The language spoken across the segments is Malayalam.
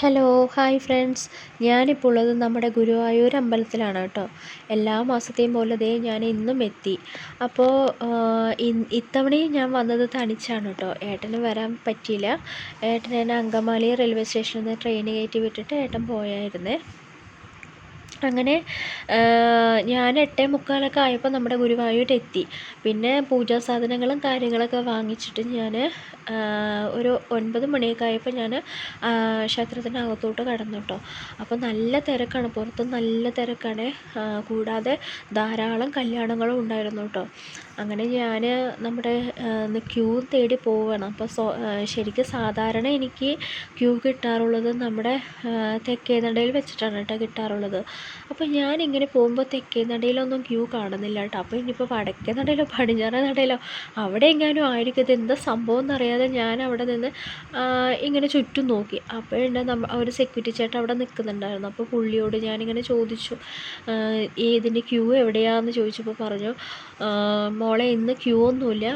Hello hi friends. ഞാനിപ്പോൾ ഉള്ളത് നമ്മുടെ ഗുരുവായൂർ അമ്പലത്തിലാണ് കേട്ടോ. എല്ലാ മാസത്തെയും പോലെ ദേ ഞാൻ ഇന്നും എത്തി. അപ്പോൾ ഇത്തവണയും ഞാൻ വന്നത് തനിച്ചാണ് കേട്ടോ. ഏട്ടന് വരാൻ പറ്റിയില്ല. ഏട്ടൻ എന്നെ അങ്കമാലി റെയിൽവേ സ്റ്റേഷനിൽ നിന്ന് ട്രെയിൻ കയറ്റി വിട്ടിട്ട് ഏട്ടൻ പോയായിരുന്നേ. അങ്ങനെ ഞാൻ എട്ടേ മുക്കാലൊക്കെ ആയപ്പോൾ നമ്മുടെ ഗുരുവായൂർ എത്തി പിന്നെ പൂജാ സാധനങ്ങളും കാര്യങ്ങളൊക്കെ വാങ്ങിച്ചിട്ട് ഞാൻ ഒരു ഒൻപത് മണിയൊക്കെ ആയപ്പോൾ ഞാൻ ക്ഷേത്രത്തിന്റെ അകത്തോട്ട് കടന്നു കേട്ടോ അപ്പോൾ നല്ല തിരക്കാണ്. പുറത്ത് നല്ല തിരക്കാണ്. കൂടാതെ ധാരാളം കല്യാണങ്ങളും ഉണ്ടായിരുന്നു കേട്ടോ. അങ്ങനെ ഞാൻ നമ്മുടെ ക്യൂ തേടി പോവുകയാണ്. അപ്പോൾ സോ ശരിക്കും സാധാരണ എനിക്ക് ക്യൂ കിട്ടാറുള്ളത് നമ്മുടെ തെക്കേ നടയിൽ വെച്ചിട്ടാണ് കേട്ടോ കിട്ടാറുള്ളത്. അപ്പോൾ ഞാനിങ്ങനെ പോകുമ്പോൾ തെക്കേ നടയിലൊന്നും ക്യൂ കാണുന്നില്ല കേട്ടോ. അപ്പോൾ ഇനിയിപ്പോൾ വടക്കേ നടയിലോ പടിഞ്ഞാറേ നടയിലോ അവിടെ എങ്ങാനും ആയിരിക്കും. ഇത് എന്താ സംഭവം എന്നറിയാതെ ഞാൻ അവിടെ നിന്ന് ഇങ്ങനെ ചുറ്റും നോക്കി. അപ്പോഴുണ്ട് നമ്മ ഒരു സെക്യൂരിറ്റി ചേട്ടൻ അവിടെ നിൽക്കുന്നുണ്ടായിരുന്നു. അപ്പോൾ പുള്ളിയോട് ഞാനിങ്ങനെ ചോദിച്ചു ഇതിന്റെ ക്യൂ എവിടെയാന്ന്? ചോദിച്ചപ്പോൾ പറഞ്ഞു മോളെ ഇന്ന് ക്യൂ ഒന്നുമില്ല.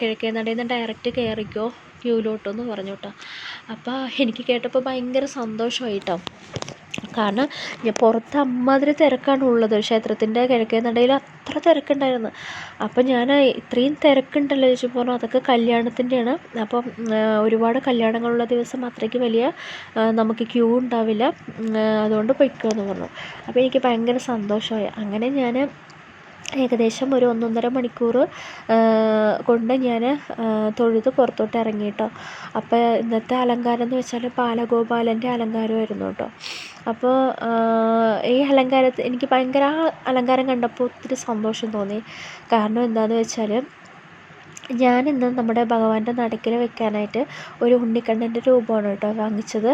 കിഴക്കേ നടയിൽ നിന്ന് ഡയറക്റ്റ് കയറിക്കോ ക്യൂവിലോട്ടെന്ന് പറഞ്ഞു കേട്ടോ. അപ്പോൾ എനിക്ക് കേട്ടപ്പോൾ ഭയങ്കര സന്തോഷമായി കേട്ടോ. കാരണം ഞാൻ പുറത്ത് അമ്മാതിരി തിരക്കാണ് ഉള്ളത്. ക്ഷേത്രത്തിന്റെ കിഴക്കേ നടയിൽ അത്ര തിരക്കുണ്ടായിരുന്നു. അപ്പം ഞാൻ ഇത്രയും തിരക്കുണ്ടല്ലോ ചോദിച്ചു പറഞ്ഞു. അതൊക്കെ കല്യാണത്തിന്റെയാണ്. അപ്പം ഒരുപാട് കല്യാണങ്ങളുള്ള ദിവസം അത്രയ്ക്ക് വലിയ നമുക്ക് ക്യൂ ഉണ്ടാവില്ല. അതുകൊണ്ട് പൊയ്ക്കോ പറഞ്ഞു. അപ്പോൾ എനിക്ക് ഭയങ്കര സന്തോഷമായി. അങ്ങനെ ഞാൻ ഏകദേശം ഒരു ഒന്നൊന്നര മണിക്കൂർ കൊണ്ട് ഞാൻ തൊഴുത് പുറത്തോട്ട് ഇറങ്ങി കേട്ടോ. അപ്പോൾ ഇന്നത്തെ അലങ്കാരം എന്ന് വെച്ചാൽ ബാലഗോപാലന്റെ അലങ്കാരമായിരുന്നു കേട്ടോ. അപ്പോൾ ഈ അലങ്കാരത്തിൽ എനിക്ക് ഭയങ്കര ആ അലങ്കാരം കണ്ടപ്പോൾ ഒത്തിരി സന്തോഷം തോന്നി. കാരണം എന്താണെന്ന് വെച്ചാൽ ഞാനിന്ന് നമ്മുടെ ഭഗവാന്റെ നടുക്കിൽ വെക്കാനായിട്ട് ഒരു ഉണ്ണിക്കണ്ണന്റെ രൂപമാണ് കേട്ടോ വാങ്ങിച്ചത്.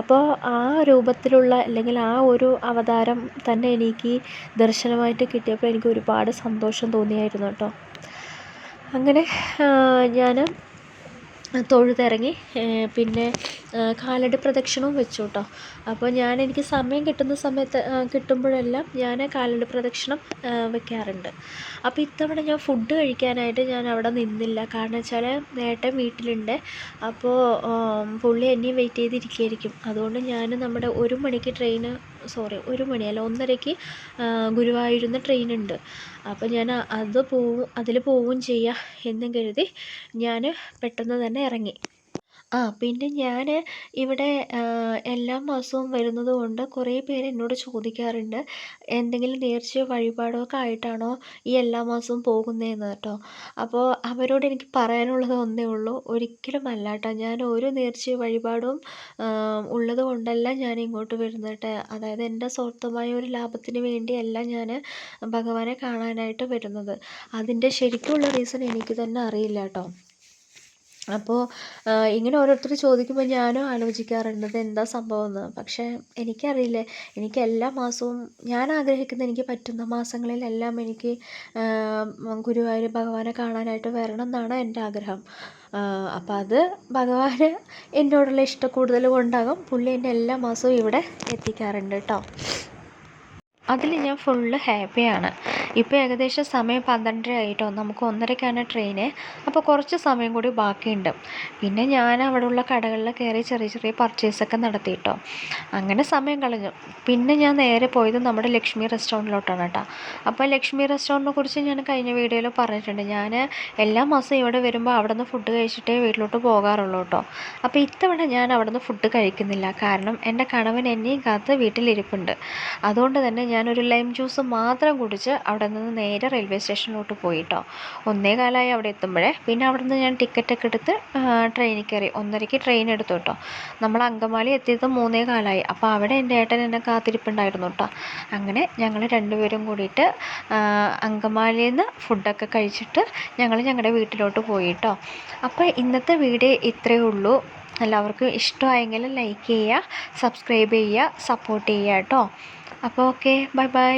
അപ്പോൾ ആ രൂപത്തിലുള്ള അല്ലെങ്കിൽ ആ ഒരു അവതാരം തന്നെ എനിക്ക് ദർശനമായിട്ട് കിട്ടിയപ്പോൾ എനിക്ക് ഒരുപാട് സന്തോഷം തോന്നിയായിരുന്നു കേട്ടോ. അങ്ങനെ ഞാൻ തൊഴുതിറങ്ങി പിന്നെ കാലടി പ്രദക്ഷിണവും വെച്ചു കേട്ടോ അപ്പോൾ ഞാൻ എനിക്ക് സമയം കിട്ടുന്ന സമയത്ത് കിട്ടുമ്പോഴെല്ലാം ഞാൻ കാലടി പ്രദക്ഷിണം വെക്കാറുണ്ട്. അപ്പോൾ ഇത്തവണ ഞാൻ ഫുഡ് കഴിക്കാനായിട്ട് ഞാൻ അവിടെ നിന്നില്ല. കാരണം വെച്ചാൽ നേട്ടൻ വീട്ടിലുണ്ട്. അപ്പോൾ പുള്ളി എന്നെയും വെയിറ്റ് ചെയ്തിരിക്കുകയായിരിക്കും. അതുകൊണ്ട് ഞാൻ നമ്മുടെ ഒരു മണിക്ക് ട്രെയിൻ സോറി ഒരു മണിയല്ല ഒന്നരയ്ക്ക് ഗുരുവായൂരുന്ന ട്രെയിൻ ഉണ്ട്. അപ്പോൾ ഞാൻ അത് പോവും അതിൽ പോവുകയും ചെയ്യാം എന്നും കരുതി ഞാൻ പെട്ടെന്ന് തന്നെ ഇറങ്ങി. ആ പിന്നെ ഞാൻ ഇവിടെ എല്ലാ മാസവും വരുന്നത് കൊണ്ട് കുറേ പേര് എന്നോട് ചോദിക്കാറുണ്ട് എന്തെങ്കിലും നേർച്ചയോ വഴിപാടോ ഒക്കെ ആയിട്ടാണോ ഈ എല്ലാ മാസവും പോകുന്നതെന്ന് കേട്ടോ. അപ്പോൾ അവരോട് എനിക്ക് പറയാനുള്ളത് ഒന്നേ ഉള്ളൂ ഒരിക്കലും അല്ല കേട്ടോ ഞാൻ ഒരു നേർച്ചയോ വഴിപാടും ഉള്ളത് കൊണ്ടല്ല ഞാൻ ഇങ്ങോട്ട് വരുന്നത് കേട്ടോ അതായത് എന്റെ സ്വാർത്ഥമായ ഒരു ലാഭത്തിന് വേണ്ടിയല്ല ഞാൻ ഭഗവാനെ കാണാനായിട്ട് വരുന്നത്. അതിന്റെ ശരിക്കുള്ള റീസൺ എനിക്ക് തന്നെ അറിയില്ല കേട്ടോ അപ്പോൾ ഇങ്ങനെ ഓരോരുത്തർ ചോദിക്കുമ്പോൾ ഞാനും ആലോചിക്കാറുണ്ട് ഇതെന്താ സംഭവം എന്ന് പക്ഷേ എനിക്കറിയില്ല. എനിക്ക് എല്ലാ മാസവും ഞാൻ ആഗ്രഹിക്കുന്ന എനിക്ക് പറ്റുന്ന മാസങ്ങളിലെല്ലാം എനിക്ക് ഗുരുവായൂർ ഭഗവാനെ കാണാനായിട്ട് വരണം എന്നാണ് എന്റെ ആഗ്രഹം. അപ്പോൾ അത് ഭഗവാന് എന്നോടുള്ള ഇഷ്ടക്കൂടുതൽ കൊണ്ടാകും. പുള്ളി എന്നെ എല്ലാ മാസവും ഇവിടെ എത്തിക്കാറുണ്ട് കേട്ടോ. അതിൽ ഞാൻ ഫുള്ള് ഹാപ്പിയാണ് ഇപ്പോൾ ഏകദേശം സമയം പന്ത്രണ്ടര ആയിട്ടോ നമുക്ക് ഒന്നരയ്ക്കാണ് ട്രെയിന് അപ്പോൾ കുറച്ച് സമയം കൂടി ബാക്കിയുണ്ട്. പിന്നെ ഞാൻ അവിടെയുള്ള കടകളിൽ കയറി ചെറിയ ചെറിയ പർച്ചേസൊക്കെ നടത്തി കേട്ടോ അങ്ങനെ സമയം കളഞ്ഞു. പിന്നെ ഞാൻ നേരെ പോയത് നമ്മുടെ ലക്ഷ്മി റെസ്റ്റോറന്റിലോട്ടാണ് കേട്ടോ അപ്പോൾ ലക്ഷ്മി റെസ്റ്റോറന്റിനെ കുറിച്ച് ഞാൻ കഴിഞ്ഞ വീഡിയോയിൽ പറഞ്ഞിട്ടുണ്ട്. ഞാൻ എല്ലാ മാസവും ഇവിടെ വരുമ്പോൾ അവിടെ നിന്ന് ഫുഡ് കഴിച്ചിട്ടേ വീട്ടിലോട്ട് പോകാറുള്ളൂ കേട്ടോ അപ്പോൾ ഇത്തവണ ഞാൻ അവിടെ നിന്ന് ഫുഡ് കഴിക്കുന്നില്ല. കാരണം എന്റെ കണവൻ എന്നെയും കാത്ത് വീട്ടിലിരിപ്പുണ്ട്. അതുകൊണ്ട് തന്നെ ഞാനൊരു ലൈം ജ്യൂസ് മാത്രം കുടിച്ച് അവിടെ നിന്ന് നേരെ റെയിൽവേ സ്റ്റേഷനിലോട്ട് പോയി കേട്ടോ ഒന്നേ കാലമായി അവിടെ എത്തുമ്പോഴേ. പിന്നെ അവിടെ നിന്ന് ഞാൻ ടിക്കറ്റൊക്കെ എടുത്ത് ട്രെയിനിൽ കയറി. ഒന്നരയ്ക്ക് ട്രെയിൻ എടുത്തു കേട്ടോ. നമ്മൾ അങ്കമാലി എത്തിയത് മൂന്നേ കാലമായി അപ്പോൾ അവിടെ എന്റെ ഏട്ടൻ എന്നെ കാത്തിരിപ്പുണ്ടായിരുന്നു കേട്ടോ. അങ്ങനെ ഞങ്ങൾ രണ്ടുപേരും കൂടിയിട്ട് അങ്കമാലിയിൽ നിന്ന് ഫുഡൊക്കെ കഴിച്ചിട്ട് ഞങ്ങൾ ഞങ്ങളുടെ വീട്ടിലോട്ട് പോയി കേട്ടോ. അപ്പോൾ ഇന്നത്തെ വീഡിയോ ഇത്രയേ ഉള്ളൂ. എല്ലാവർക്കും ഇഷ്ടമായെങ്കിൽ ലൈക്ക് ചെയ്യുക സബ്സ്ക്രൈബ് ചെയ്യുക സപ്പോർട്ട് ചെയ്യുക കേട്ടോ. അപ്പോൾ ഓക്കെ ബൈ ബൈ.